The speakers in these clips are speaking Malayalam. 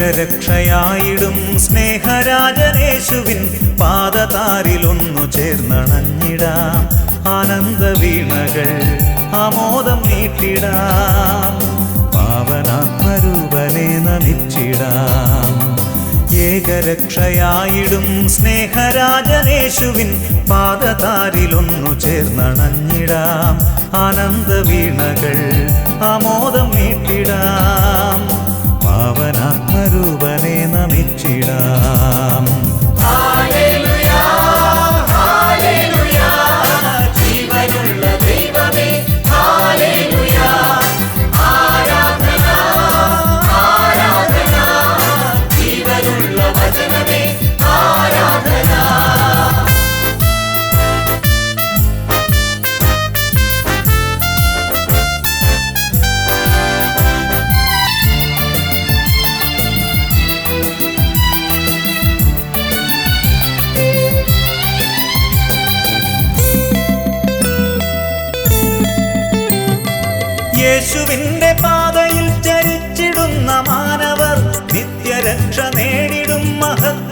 ഏകരക്ഷയായിടും സ്നേഹരാജനേശുവിൻ പാദതാരിലൊന്നു ചേർന്നണഞ്ഞിടാം. ആനന്ദ വീണകൾ ആമോദം നീട്ടിടാം. പാവനാത്മരൂപനെ നമിച്ചിടാം. ഏകരക്ഷയായിടും സ്നേഹരാജനേശുവിൻ പാദതാരിലൊന്നു ചേർന്നണഞ്ഞിടാം. ആനന്ദ വീണകൾ ആമോദം നീട്ടിടാം.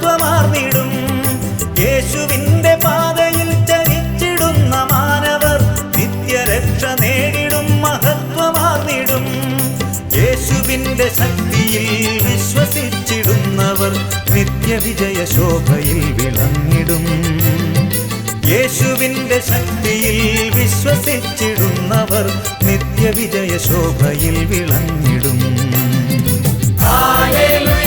മഹത്വമാർന്നിടും യേശുവിന്റെ പാതയിൽ ചരിച്ചിടുന്ന മാനവർ നിത്യരക്ഷ നേടിടും മഹത്വമാർന്നിടും. യേശുവിന്റെ ശക്തിയിൽ വിശ്വസിച്ചിടുന്നവർ നിത്യവിജയ ശോഭയിൽ വിളങ്ങിടും. യേശുവിന്റെ ശക്തിയിൽ വിശ്വസിച്ചിടുന്നവർ നിത്യവിജയ ശോഭയിൽ വിളങ്ങിടും. ഹാലേലുയ.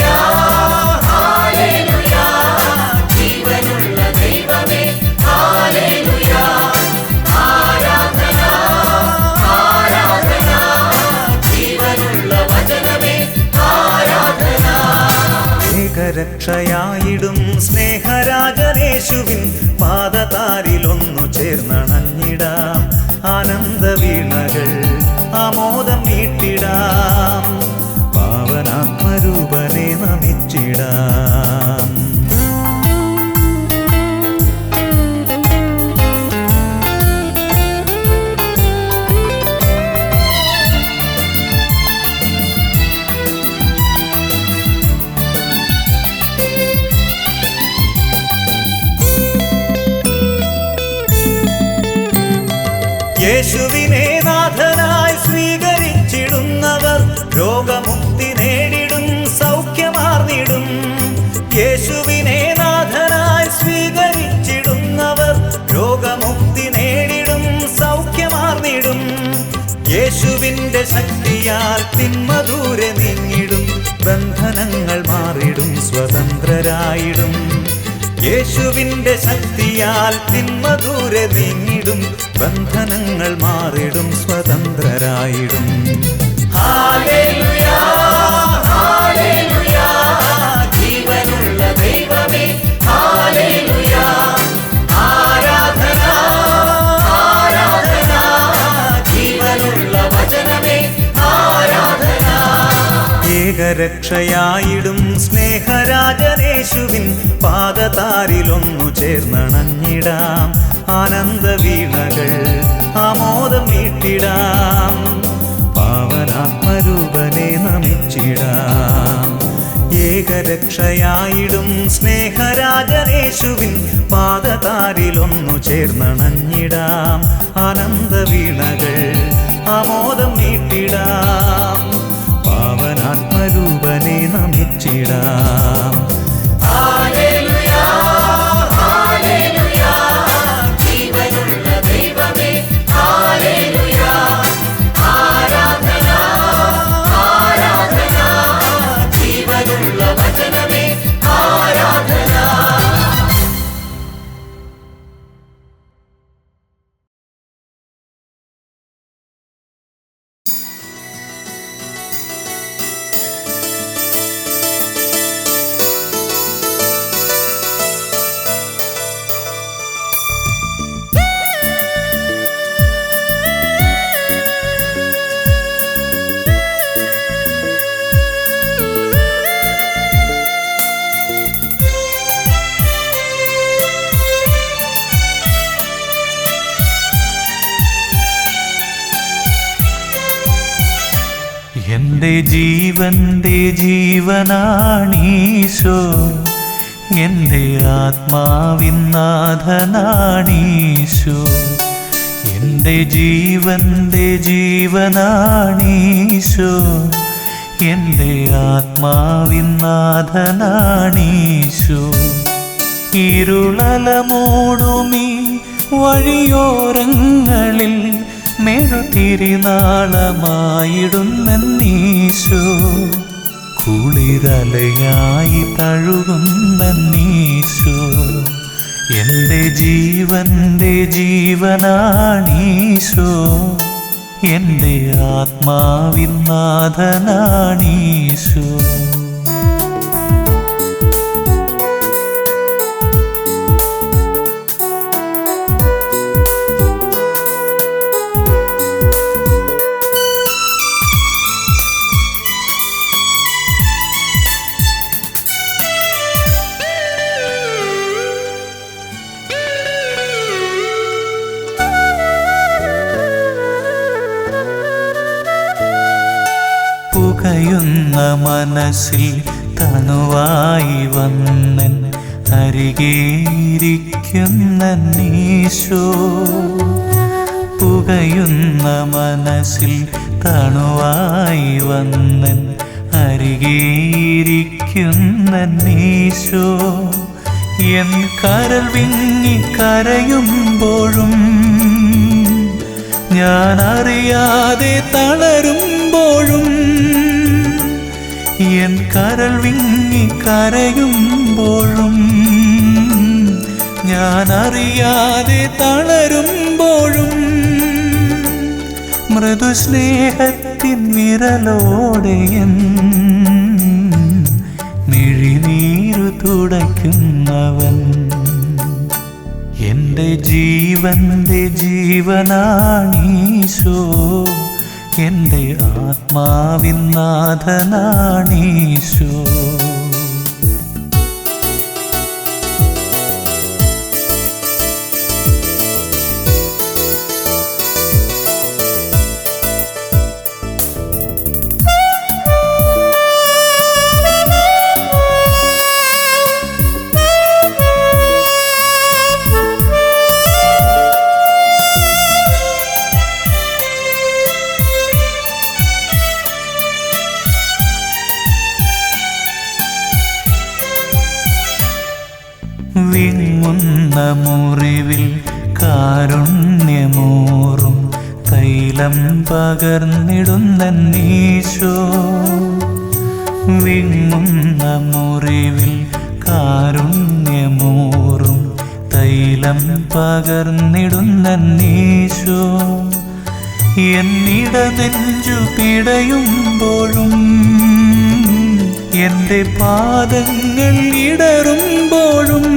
ഏകരക്ഷയായിടും സ്നേഹരാജനേശുവിൻ പാദതാരിലൊന്നു ചേർന്നണഞ്ഞിടാം ശക്തിയാൽ തിന്മ ദൂരെ നീങ്ങിടും ബന്ധനങ്ങൾ മാറിടും സ്വതന്ത്രരായിടും. യേശുവിന്റെ ശക്തിയാൽ തിന്മ ദൂരെ നീങ്ങിടും ബന്ധനങ്ങൾ മാറിടും സ്വതന്ത്രരായിടും. ഹാലേലുയ ഹാലേലുയ ജീവനുള്ള ദൈവമേ ഹാലേലുയ ഏകരക്ഷയായിടും സ്നേഹരാജനേശുവിൻ പാദതാരിലൊന്നു ചേർന്നണഞ്ഞിടാം. ആനന്ദ വീണകൾ ആമോദം നീട്ടിടാം പാവനാത്മരൂപനെ നമിച്ചിടാം. ഏകരക്ഷയായിടും സ്നേഹരാജനേശുവിൻ പാദതാരിലൊന്നു ചേർന്നണഞ്ഞിടാം. ആനന്ദ വീണകൾ ആമോദം നീട്ടിടാം പാവനാത്മരൂപനെ നമിച്ചിടാം. ജീവന്റെ ജീവനാണീശോ. എന്റെ ആത്മാവിനാഥനാണീശോ എന്റെ ജീവന്റെ ജീവനാണീശോ. എന്റെ ആത്മാവിനാഥനാണീശോ ഇരുളല മൂടുമീ വഴിയോരങ്ങളിൽ മെഴുതിരിനാളമായിടുന്നീശോ കുളിരലയായി തഴുകുന്നീശോ എന്റെ ജീവന്റെ ജീവനാണീശോ. എന്റെ ആത്മാവിൻ നാഥനാണീശോ. മനസ്സിൽ തണുവായി വന്നൻ അരികേയിരിക്കുന്ന നീശോ. പുകയുന്ന മനസ്സിൽ തണുവായി വന്നൻ അരികേയിരിക്കുന്ന നീശോ. എൻ കരൽ വിങ്ങി കരയുമ്പോഴും ഞാൻ അറിയാതെ തളരുമ്പോഴും എൻ കരൾ വിങ്ങി കരയുമ്പോഴും ഞാൻ അറിയാതെ തളരുമ്പോഴും മൃദുസ്നേഹത്തിൻ വിരലോടെ മിഴിനീരു തുടയ്ക്കുന്നവൻ. എന്റെ ജീവന്റെ ജീവനാണീശോ. എന്റെ ആത്മാവിൻ നാഥനാണീശോ. തൈലം പകർന്നിടുന്ന നീശോ വിങ്ങുന്ന മുറിവിൽ കാരുണ്യമൂറും തൈലം പകർന്നിടുന്ന നീശോ എന്നിട നെഞ്ചു പിടയുമ്പോഴും എന്റെ പാദങ്ങൾ ഇടറുമ്പോഴും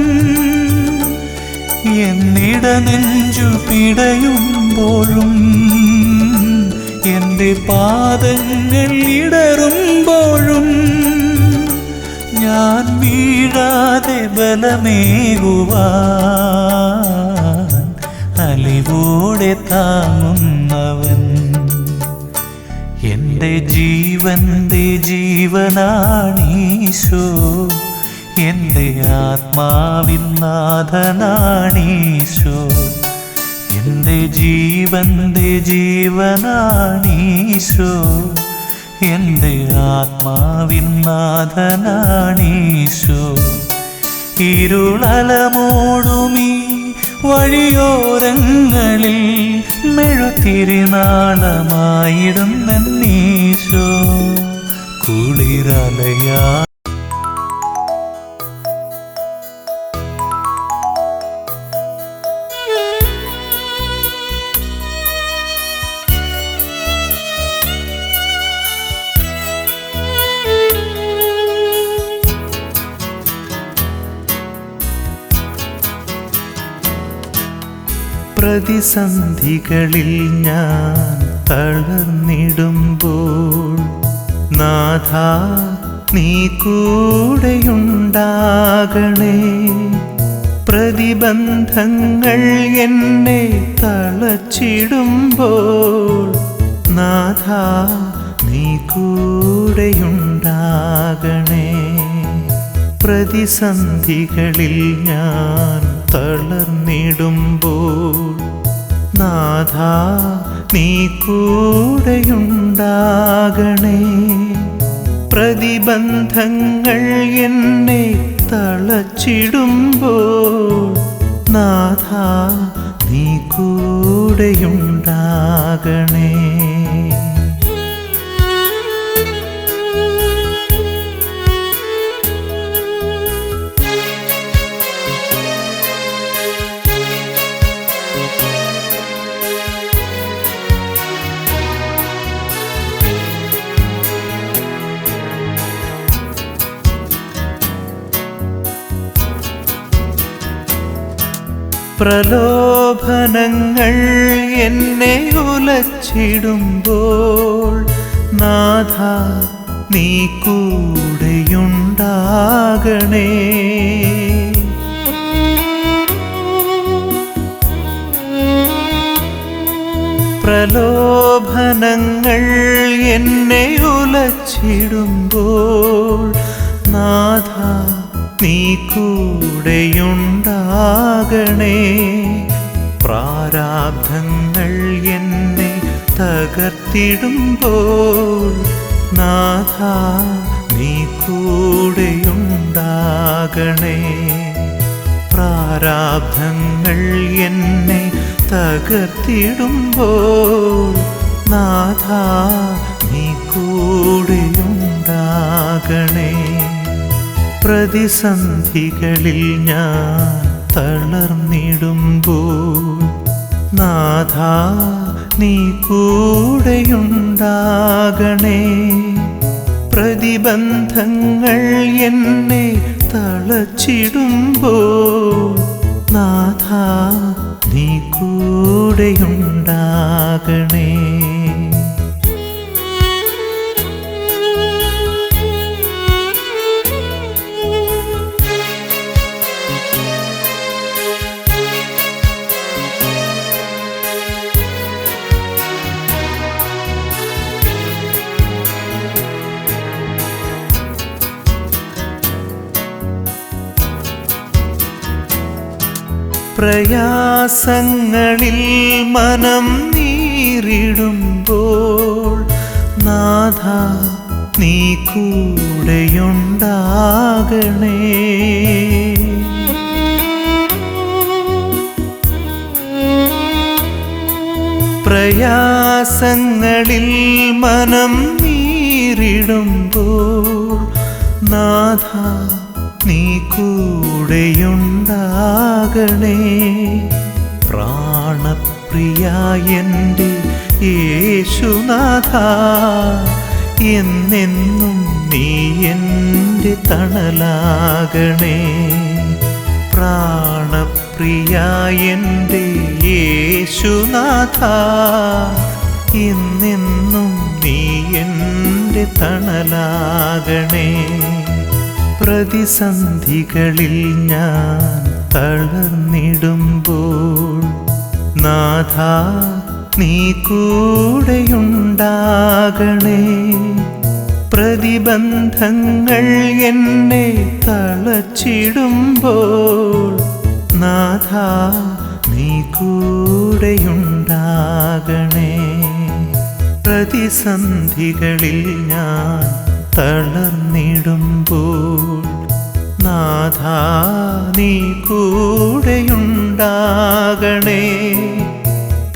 എന്നിട നെഞ്ചു പിടയുമ്പോഴും എന്റെ പാദങ്ങൾ ഇടറുമ്പോഴും ഞാൻ വീഴാതെ ബലമേകുവാൻ അലിവോടെ താങ്ങുന്നവൻ. എന്റെ ജീവന്റെ ജീവനാണീശോ. എന്റെ ആത്മാവിൻ നാഥനാണീശോ. എന്റെ ജീവന്റെ ജീവനാണീശോ. എന്റെ ആത്മാവിൻ നാഥനാണീശോ. ഇരുളല മൂടുമീ വഴിയോരങ്ങളിൽ മെഴുത്തിരിനാളമായിടുന്ന നീശോ കുളിരലയാ പ്രതിസന്ധികളിൽ ഞാൻ തളർന്നിടുമ്പോൾ നാഥ നീ കൂടെയുണ്ടാകണേ. പ്രതിബന്ധങ്ങൾ എന്നെ തളച്ചിടുമ്പോൾ നാഥ നീ കൂടെയുണ്ടാകണേ. പ്രതിസന്ധികളിൽ ഞാൻ തളർന്നിടുമ്പോൾ നാഥ നീ കൂടെയുണ്ടാകണേ. പ്രതിബന്ധങ്ങൾ എന്നെ തളച്ചിടുമ്പോൾ നാഥ നീ കൂടെയുണ്ടാകണേ. പ്രലോഭനങ്ങൾ എന്നെ ഉലച്ചിടുമ്പോൾ നാഥ നീ കൂടെയുണ്ടാകണേ. പ്രലോഭനങ്ങൾ എന്നെ ഉലച്ചിടുമ്പോൾ നാഥ നീ കൂടെയുണ്ടാകണേ പ്രാരാബ്ധങ്ങൾ എന്നെ തകർത്തിടുമ്പോൾ നാഥ നീ കൂടെയുണ്ടാകണേ പ്രാരാബ്ധങ്ങൾ എന്നെ തകർത്തിടുമ്പോൾ നാഥ നീ കൂടെയുണ്ടാകണേ പ്രതിസന്ധികളിൽ ഞാൻ തളർന്നിടുമ്പോൾ നാഥ നീ കൂടെയുണ്ടാകണേ. പ്രതിബന്ധങ്ങൾ എന്നെ തളച്ചിടുമ്പോൾ നാഥ നീ കൂടെയുണ്ടാകണേ. പ്രയാസങ്ങളിൽ മനം നീറിടുമ്പോൾ നാഥ നീ കൂടെയുണ്ടാകണേ. പ്രയാസങ്ങളിൽ മനം നീറിടുമ്പോൾ നാഥ നീ കൂടെയുണ്ടാകണേ പ്രാണപ്രിയ എന്റെ യേശുനാഥ എന്നെന്നും നീ എന്റെ തണലാകണേ. പ്രാണപ്രിയ എന്റെ യേശുനാഥ എന്നെന്നും നീ എന്റെ തണലാകണേ. പ്രതിസന്ധികളിൽ ഞാൻ തളർന്നിടുമ്പോൾ നാഥ നീ കൂടെയുണ്ടാകണേ. പ്രതിബന്ധങ്ങൾ എന്നെ തളച്ചിടുമ്പോൾ നാഥ നീ കൂടെയുണ്ടാകണേ. പ്രതിസന്ധികളിൽ ഞാൻ തളർന്നിടുമ്പോൾ നാഥ നീ കൂടെയുണ്ടാകണേ.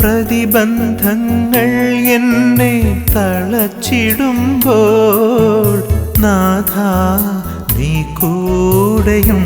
പ്രതിബന്ധങ്ങൾ എന്നെ തളച്ചിടുമ്പോൾ നാഥ നീ കൂടെയുണ്ടാകണേ.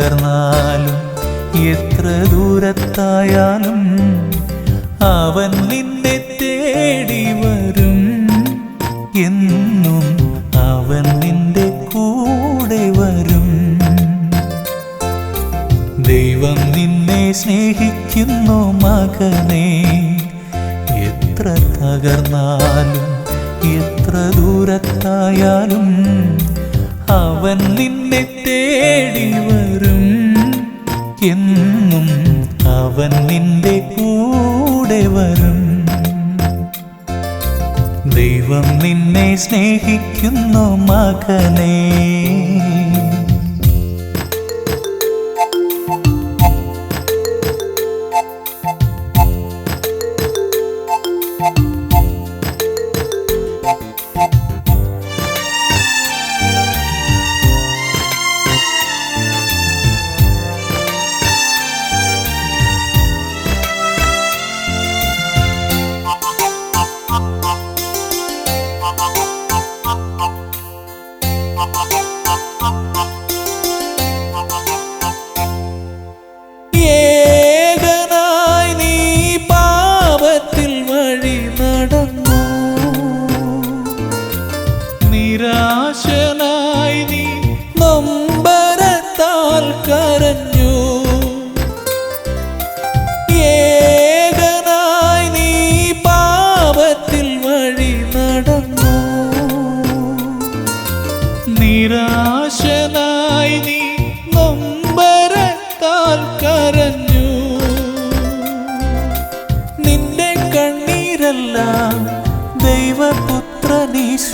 തകർന്നാലും എത്ര ദൂരത്തായാലും അവൻ നിന്നെ തേടി വരും എന്നും അവൻ നിന്റെ കൂടെ വരും ദൈവം നിന്നെ സ്നേഹിക്കുന്നു മകനെ എത്ര തകർന്നാലും എത്ര ദൂരത്തായാലും അവൻ നിന്നെ തേടി വരും. എന്നും അവൻ നിന്റെ കൂടെ വരും. ദൈവം നിന്നെ സ്നേഹിക്കുന്നു മകനേ.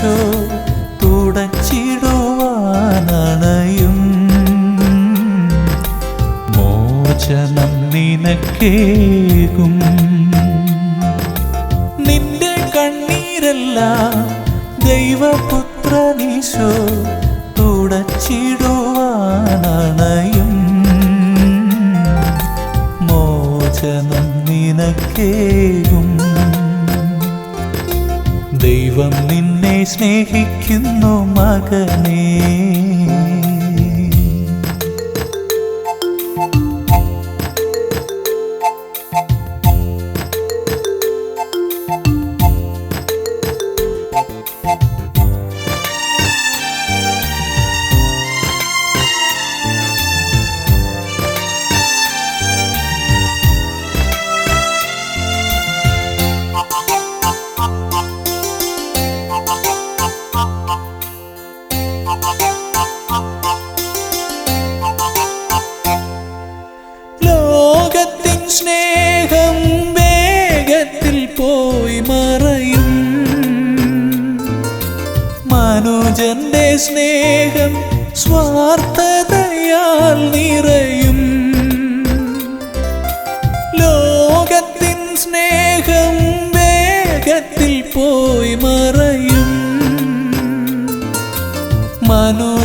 ദൈവപുത്രനീശോ തുടച്ചിടുവാനണയും. മോചനം നിനക്കേകും. നിന്റെ കണ്ണീരെല്ലാം ദൈവപുത്രനീശോ തുടച്ചിടുവാനണയും. മോചനം നിനക്കേകും. ദൈവം നിന്നെ സ്നേഹിക്കുന്നു മകനേ.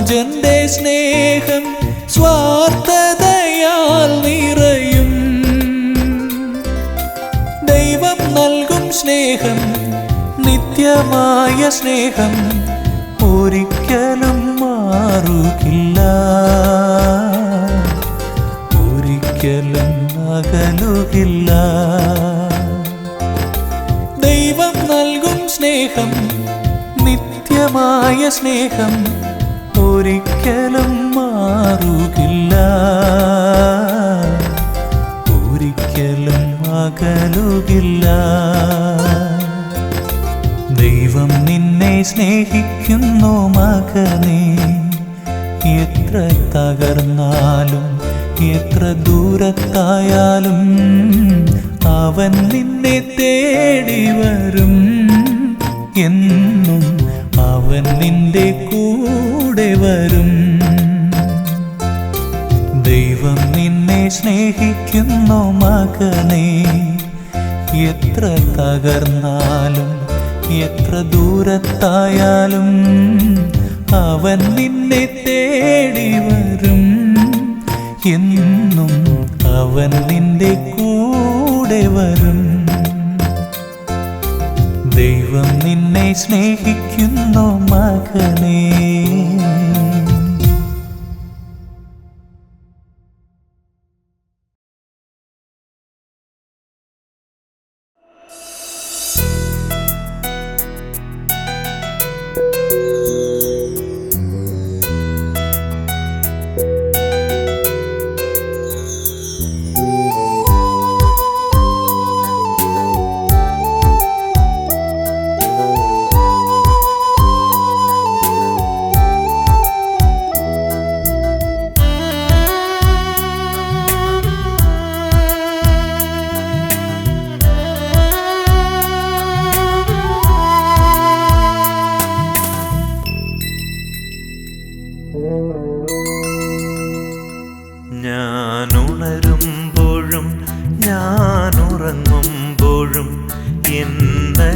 മനുജന്റെ സ്നേഹം സ്വാർത്ഥതയാൽ നിറയും. ദൈവം നൽകും സ്നേഹം നിത്യമായ സ്നേഹം ഒരിക്കലും മാറുകില്ല. ഒരിക്കലും അകലുകില്ല. ദൈവം നൽകും സ്നേഹം നിത്യമായ സ്നേഹം ഒരിക്കലും മാറുകില്ല. ഒരിക്കലും അകലുകില്ല. ദൈവം നിന്നെ സ്നേഹിക്കുന്നു മകനെ. എത്ര തകർന്നാലും എത്ര ദൂരത്തായാലും അവൻ നിന്നെ തേടി വരും. എന്നും അവൻ നിന്റെ കൂടെ വരും. ദൈവം നിന്നെ സ്നേഹിക്കുന്നു മകനെ. എത്ര തകർന്നാലും എത്ര ദൂരത്തായാലും അവൻ നിന്നെ തേടി വരും. എന്നും അവൻ നിന്റെ കൂടെ വരും. ദൈവം നിന്നെ സ്നേഹിക്കുന്നു മകനേ.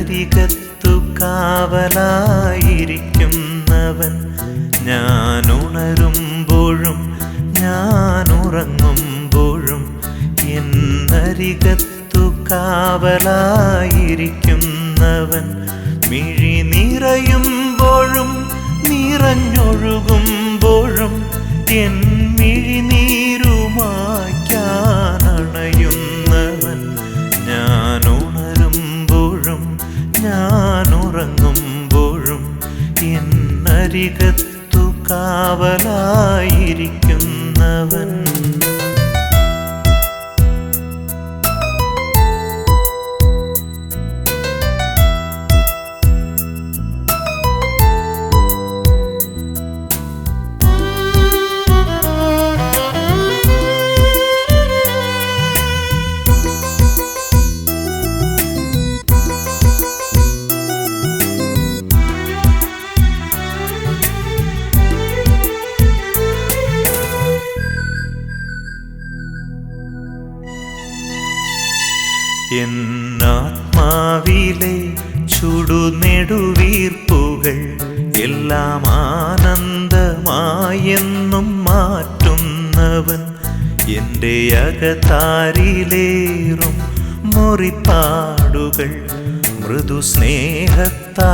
എന്നരികത്തു കാവലായിരിക്കുന്നവൻ ഞാൻ ഉണരുമ്പോഴും ഞാൻ ഉറങ്ങുമ്പോഴും എന്നരികത്തു കാവലായിരിക്കുന്നവൻ മിഴി നിറയുമ്പോഴും നിറഞ്ഞൊഴുകുമ്പോഴും എൻ മിഴിനീരുമായ്ക്കാനണയുന്നവൻ എന്നരികത്തു കാവലായിരിക്കുന്നവൻ.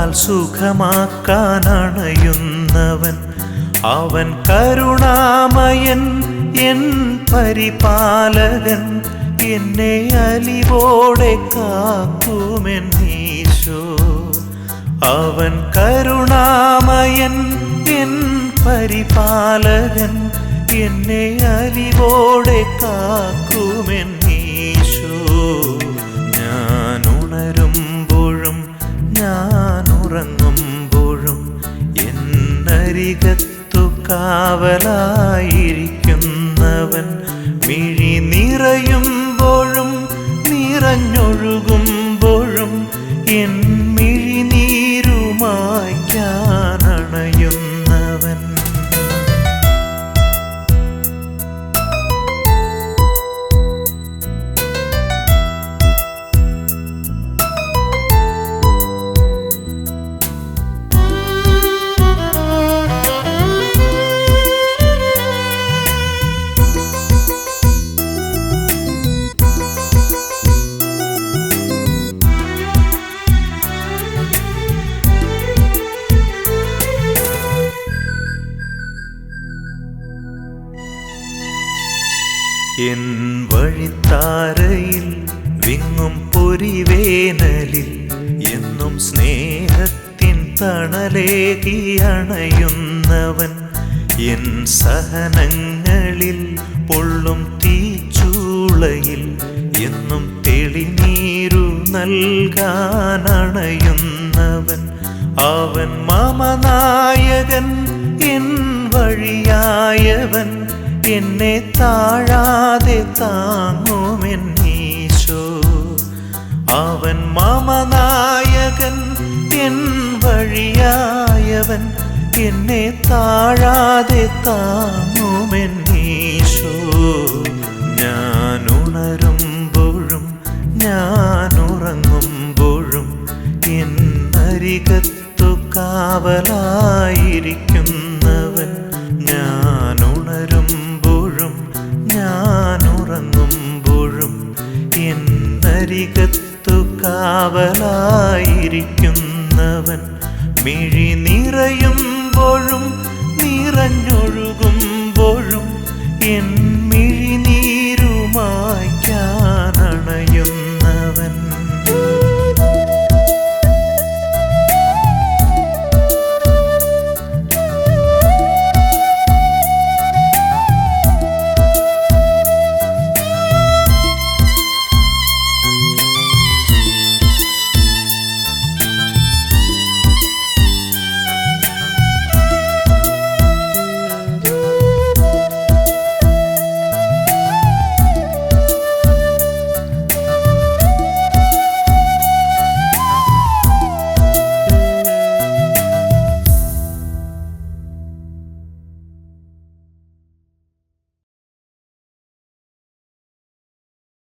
സ്നേഹത്താൽ സുഖമാക്കാനണയുന്നവൻ അവൻ കരുണാമയൻ എൻ പരിപാലകൻ എന്നെ അലിവോടെ കാക്കുമെന്നീശോ. അവൻ കരുണാമയൻ എൻ പരിപാലകൻ എന്നെ അലിവോടെ കാക്കുമെന്നീശോ. ഞാൻ ഉണരുമ്പോഴും ഞാൻ ഉറങ്ങുമ്പോഴും എന്നരികത്തു കാവലായിരിക്കുന്നവൻ മിഴി നിറയുമ്പോഴും നിറഞ്ഞൊഴുകുമ്പോഴും എൻ മിഴിനീരുമായ്ക്കാനണയുന്നവൻ മമനായകൻ എൻ വഴിയായവൻ എന്നെ താഴാതെ താങ്ങുമെൻ ഈശോ. അവൻ മമനായകൻ എൻ വഴിയായവൻ എന്നെ താഴാതെ താങ്ങുമെൻ ഈശോ. ഞാൻ ഉണരുമ്പോഴും ഞാൻ ഉറങ്ങുമ്പോഴും എന്നരികത്തു കാവലായിരിക്കുന്നവൻ ഞാൻ ഉണരുമ്പോഴും ഞാൻ എന്നരികത്തു കാവലായിരിക്കുന്നവൻ മിഴി നിറയുമ്പോഴും നിറഞ്ഞൊഴുകുമ്പോഴും എൻ